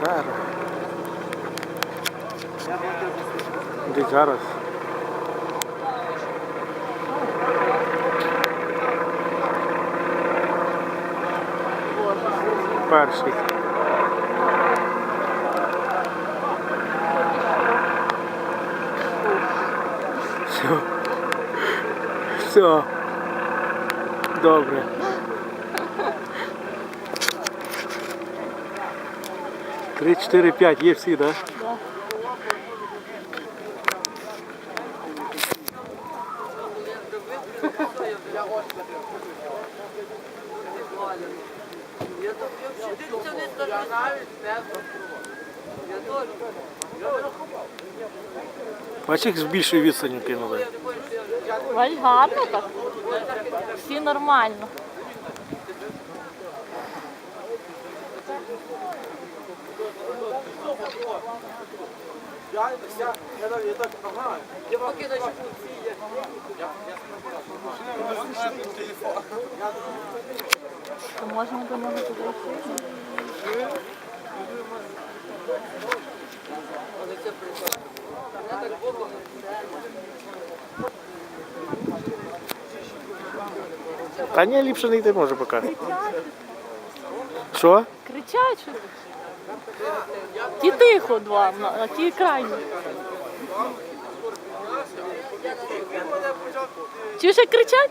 Зараз. Де зараз? Перший. Все. Все. Добре. Три, чотири, п'ять. Є всі, так? Да? Бачиш, їх з більшої відстані кинули. Бач, гарно так. Всі нормально. То можна до нього туди йти? Та ні, ліпше не йти може поки. Що? Кричать щось. Ті тихо два, а ті крайні. Чи ще кричать?